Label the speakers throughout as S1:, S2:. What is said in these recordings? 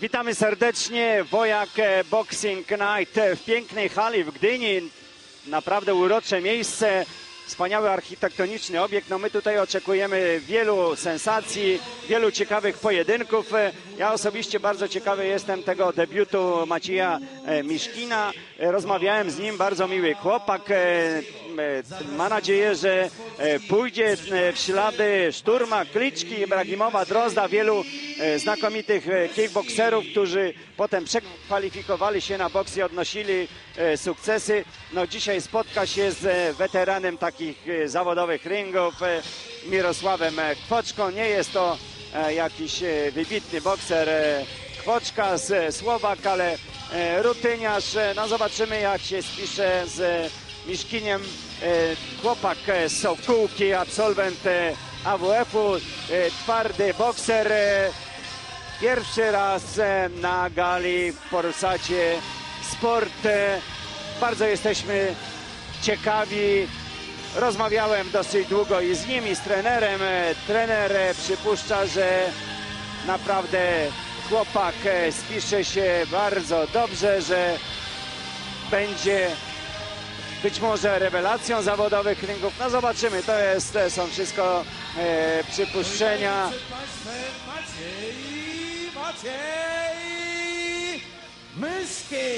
S1: Witamy serdecznie. Wojak e, Boxing Night w pięknej hali w Gdyni. Naprawdę urocze miejsce. Wspaniały architektoniczny obiekt. No my tutaj oczekujemy wielu sensacji, wielu ciekawych pojedynków. E, Ja osobiście bardzo ciekawy jestem tego debiutu Macieja e, Miszkina. E, Rozmawiałem z nim, bardzo miły chłopak. Ma nadzieję, że e, pójdzie e, w ślady Szturma, Kliczki, Ibrahimowa, Drozda, wielu e, znakomitych kickboxerów, którzy potem przekwalifikowali się na boks i odnosili sukcesy. No dzisiaj spotka się z weteranem takich zawodowych ringów, Mirosławem Kwoczką. Nie jest to jakiś wybitny bokser Kwoczka z Słowak, ale rutyniarz. No zobaczymy jak się spisze z Miszkiniem. E, Chłopak e, z Sokółki, absolwent e, AWF-u, twardy bokser. Pierwszy raz na gali w Polsacie Sport. Bardzo jesteśmy ciekawi. Rozmawiałem dosyć długo i z nim, i z trenerem. Trener przypuszcza, że naprawdę chłopak spisze się bardzo dobrze, że będzie być może rewelacją zawodowych ringów. No zobaczymy, to jest, są wszystko e, przypuszczenia.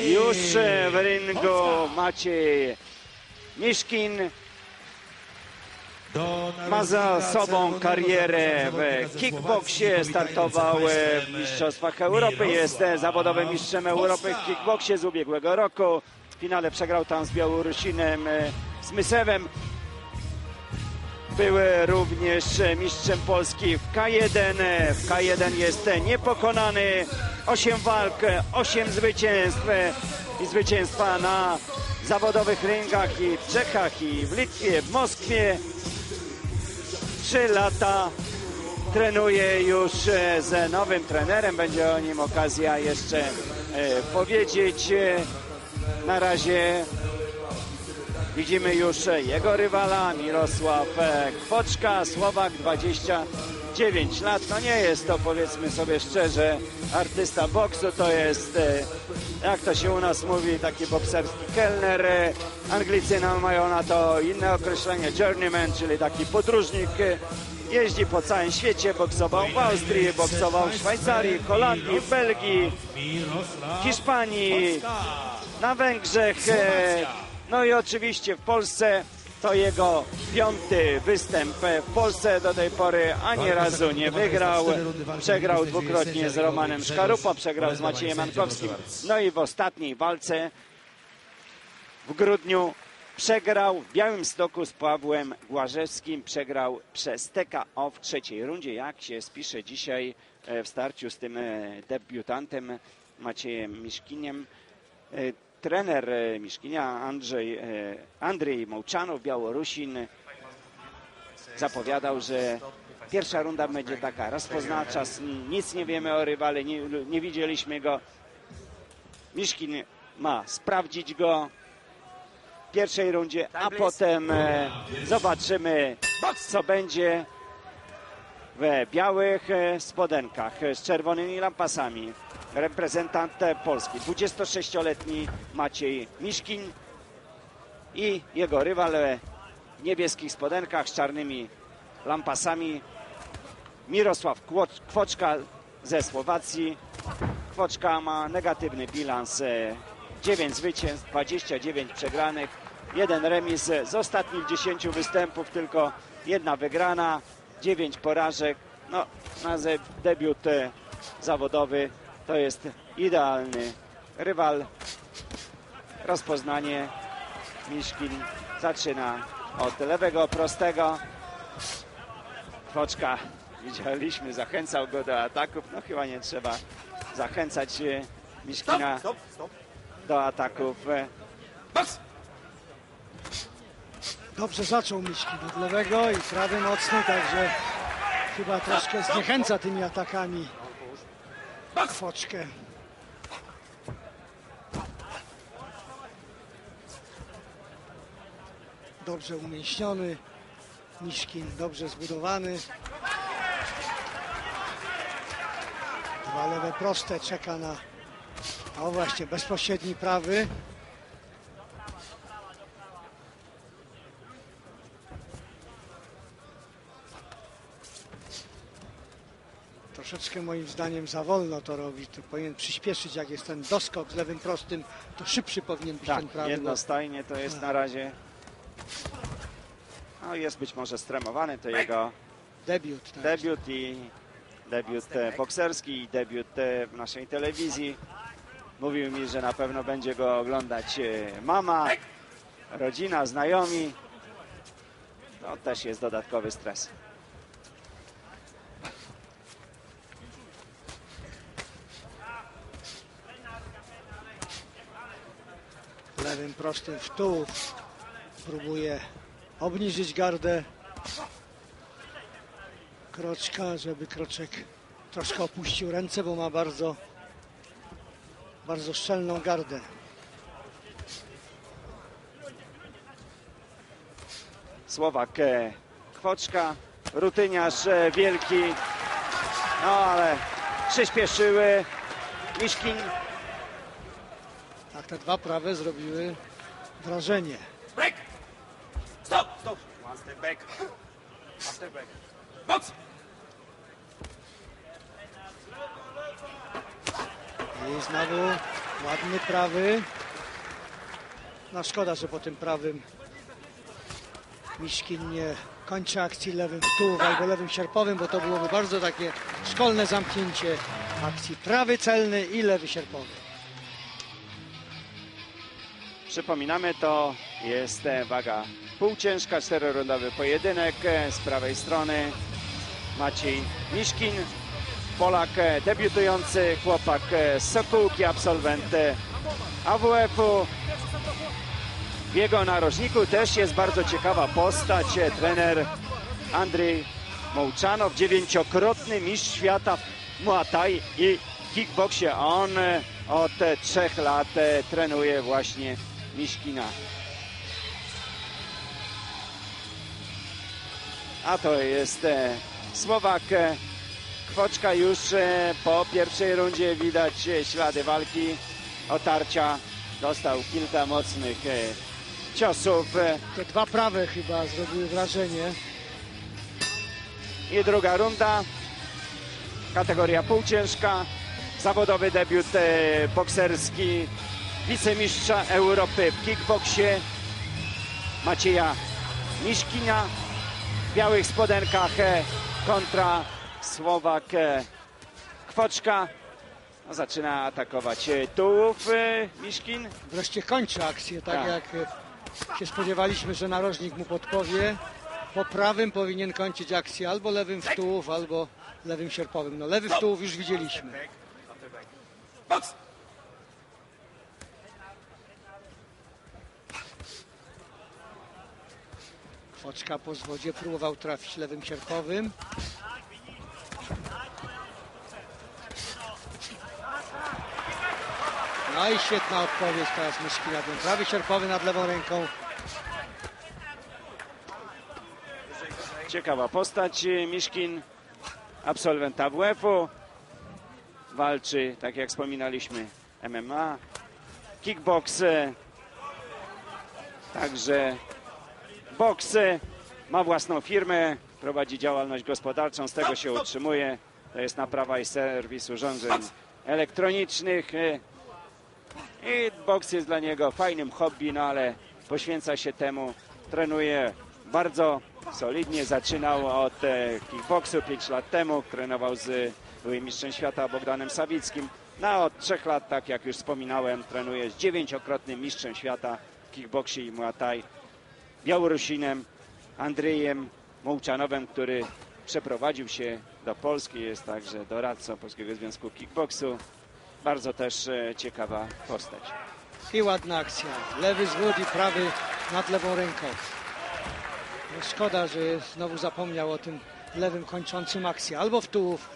S1: Już e, w ringu Maciej Miszkin ma za sobą karierę w kickboxie, startował e, w Mistrzostwach Europy, jest e, zawodowym mistrzem Europy w kickboxie z ubiegłego roku. W finale przegrał tam z Białorusinem Smysewem. Był e, również e, mistrzem Polski w K1. E, W K1 jest niepokonany. 8 walk, 8 zwycięstw i zwycięstwa na zawodowych ringach i w Czechach, i w Litwie, w Moskwie. Trzy lata trenuje już z nowym trenerem. Będzie o nim okazja jeszcze powiedzieć. Na razie widzimy już jego rywala Mirosław e, Kwoczka, Słowak, 29 lat. No nie jest to, powiedzmy sobie szczerze, artysta boksu, to jest, e, jak to się u nas mówi, taki bokserski kelner. E, Anglicy no, mają na to inne określenie, journeyman, czyli taki podróżnik. Jeździ po całym świecie, boksował w Austrii, boksował w Szwajcarii, Holandii, Belgii, Hiszpanii, na Węgrzech, e, no i oczywiście w Polsce. To jego piąty występ e, w Polsce do tej pory ani razu nie wygrał. Przegrał dwukrotnie z Romanem Szkarupo, przegrał z Maciejem Mankowskim. No i w ostatniej walce w grudniu przegrał w Białymstoku z Pawłem Głażewskim. Przegrał przez TKO w trzeciej rundzie. Jak się spisze dzisiaj e, w starciu z tym e, debiutantem Maciejem Miszkiniem. E, Trener Miszkinia Andrzej, Andrzej Mołczanow, Białorusin, zapowiadał, że pierwsza runda będzie taka rozpoznawcza. s- Nic nie wiemy o rywale, nie, nie widzieliśmy go. Miszkin ma sprawdzić go pierwszej rundzie, a potem e, zobaczymy, co będzie w białych e, spodenkach e, z czerwonymi lampasami. Reprezentant Polski, 26-letni Maciej Miszkin i jego rywal w niebieskich spodenkach z czarnymi lampasami Mirosław Kwoczka ze Słowacji. Kwoczka ma negatywny bilans. E, 9 zwycięstw, 29 przegranych, jeden remis z ostatnich 10 występów, tylko jedna wygrana, 9 porażek. No, na debiut e, zawodowy to jest idealny rywal. Rozpoznanie Miszkin zaczyna od lewego prostego. Kwoczka, widzieliśmy, zachęcał go do ataków. No chyba nie trzeba zachęcać e, Miszkina
S2: Stop, stop.
S1: Do ataków. E,
S2: Boks!
S3: Dobrze zaczął Miśkin od lewego i prawy mocny, także chyba troszkę zniechęca tymi atakami Kwoczkę. Dobrze umięśniony, Miszkin dobrze zbudowany. Dwa lewe proste, czeka na, o właśnie, bezpośredni prawy. Troszeczkę moim zdaniem za wolno to robi. To powinien przyspieszyć, jak jest ten doskok z lewym prostym, to szybszy powinien być
S1: Tak,
S3: ten prawy.
S1: jednostajnie to jest na razie. No jest być może stremowany, to jego
S3: Debiut. Tak.
S1: debiut i debiut e, bokserski i debiut e, w naszej telewizji. Mówił mi, że na pewno będzie go oglądać e, mama, rodzina, znajomi. To też jest dodatkowy stres.
S3: lewym prostym w tył. Próbuje obniżyć gardę kroczka, żeby kroczek troszkę opuścił ręce, bo ma bardzo, bardzo szczelną gardę.
S1: Słowak e, Kwoczka, rutyniarz e, wielki. No ale przyspieszyły. Miszkin
S3: Tak, te dwa prawe zrobiły wrażenie.
S2: Break. Stop. Stop. One step back. One step back. Box.
S3: I znowu ładny prawy. No szkoda, że po tym prawym Miszkin nie kończy akcji lewym w tułów albo lewym sierpowym, bo to byłoby bardzo takie szkolne zamknięcie akcji. Prawy celny i lewy sierpowy.
S1: Przypominamy, to jest e, waga półciężka, czterorundowy pojedynek. E, Z prawej strony Maciej Miszkin, Polak e, debiutujący, chłopak e, z Sokółki, absolwent e, AWF-u. W jego narożniku też jest bardzo ciekawa postać, trener Andrzej Mołczanow, dziewięciokrotny mistrz świata w Muay i kickboxie. On od trzech lat trenuje właśnie Miszkina. A to jest Słowak Kwoczka już e, po pierwszej rundzie widać e, ślady walki, otarcia. Dostał kilka mocnych e, ciosów.
S3: Te dwa prawe chyba zrobiły wrażenie.
S1: I druga runda. Kategoria półciężka. Zawodowy debiut bokserski wicemistrza Europy w kickboksie Macieja Miszkina w białych spodenkach kontra Słowak Kwoczka. No, zaczyna atakować e, tułów e, Miszkin.
S3: Wreszcie kończy akcję, tak,
S1: Tak.
S3: jak e, się spodziewaliśmy, że narożnik mu podpowie. Po prawym powinien kończyć akcję albo lewym w tułów, albo lewym sierpowym. No lewy w tułów już widzieliśmy.
S2: Box.
S3: Kwoczka po zwodzie próbował trafić lewym sierpowym. No i świetna odpowiedź teraz Myszki na ten prawy sierpowy nad lewą ręką.
S1: Ciekawa postać. e, Miszkin, absolwent AWF-u. Walczy, tak jak wspominaliśmy, MMA, kickbox, także boks. Ma własną firmę, prowadzi działalność gospodarczą, z tego się utrzymuje. To jest naprawa i serwis urządzeń elektronicznych. I boks jest dla niego fajnym hobby, no ale poświęca się temu, trenuje bardzo solidnie. Zaczynał od e, kickboksu 5 lat temu, trenował z byłym mistrzem świata Bogdanem Sawickim. No od trzech lat, tak jak już wspominałem, trenuje z dziewięciokrotnym mistrzem świata w kickboksie i Muay Thai Białorusinem Andrzejem Mołczanowem, który przeprowadził się do Polski, jest także doradcą Polskiego Związku Kickboksu. Bardzo też e, ciekawa postać.
S3: I ładna akcja. Lewy zwód i prawy nad lewą ręką. No szkoda, że znowu zapomniał o tym lewym kończącym akcję. Albo w tułów,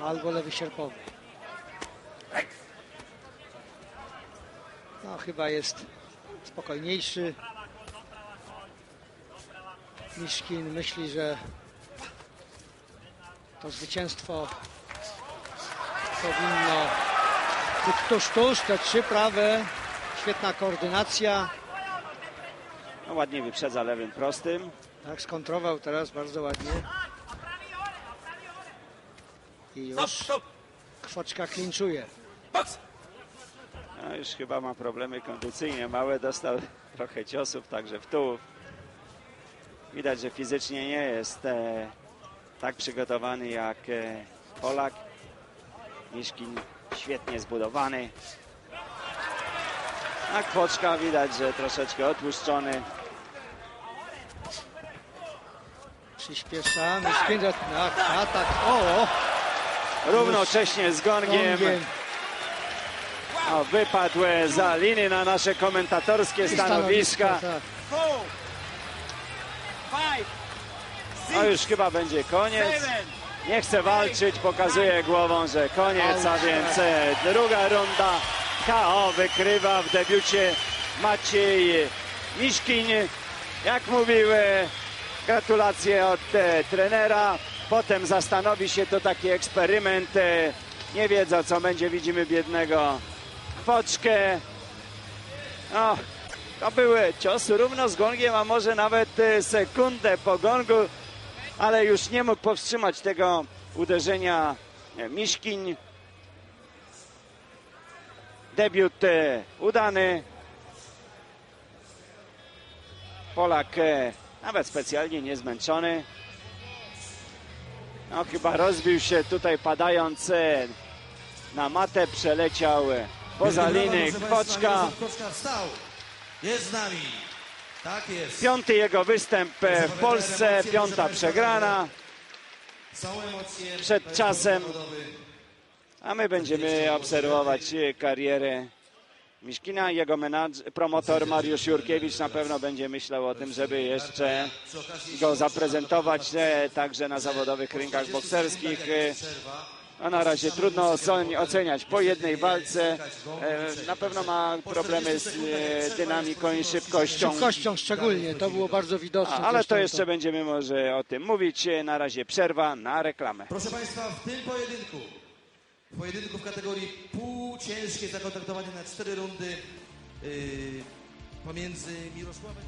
S3: albo lewy sierpowy. No chyba jest spokojniejszy. Miszkin myśli, że to zwycięstwo powinno być tuż, te trzy prawe, świetna koordynacja,
S1: No, ładnie wyprzedza lewym prostym.
S3: tak skontrował teraz bardzo ładnie. I już. Kwoczka klinczuje.
S1: No, już chyba ma problemy kondycyjne. Małe dostał trochę ciosów, także w tułów. Widać, że fizycznie nie jest e, tak przygotowany jak e, Polak. Miszkin świetnie zbudowany. A Kwoczka widać, że troszeczkę otłuszczony.
S3: Przyspiesza, Myszkin, tak, atak, o,
S1: Równocześnie z gongiem. O, wypadł za linię na nasze komentatorskie stanowiska.
S3: Tak.
S2: Six.
S1: już chyba będzie koniec. Nie chce walczyć, pokazuje głową, że koniec, a więc e, druga runda KO wykrywa w debiucie Maciej Miszkin. Jak mówił, e, gratulacje od e, trenera. Potem zastanowi się, to taki eksperyment. Nie wiedzą, co będzie. Widzimy biednego Kwoczkę. No, to były ciosy równo z gongiem, a może nawet sekundę po gongu ale już nie mógł powstrzymać tego uderzenia Miszkin. Debiut e, udany. Polak e, nawet specjalnie niezmęczony. No chyba rozbił się tutaj padając e, na matę, przeleciał poza linię Kwoczka.
S4: Jest z nami. Tak.
S1: Piąty jego występ e, w Polsce, piąta przegrana. Przed czasem. A my będziemy obserwować e, karierę Miszkina. Jego promotor Mariusz Jurkiewicz na pewno będzie myślał o tym, żeby jeszcze go zaprezentować e, także na zawodowych rynkach bokserskich. A na razie trudno ocen- oceniać po jednej walce. E, Na pewno ma problemy z e, dynamiką i szybkością.
S3: Szybkością szczególnie, to było bardzo widoczne.
S1: A, ale to jeszcze będziemy może o tym mówić. E, Na razie przerwa na reklamę.
S4: Proszę Państwa, w tym pojedynku, w pojedynku w kategorii półciężkie zakontraktowanie na cztery rundy yy, pomiędzy Mirosławem...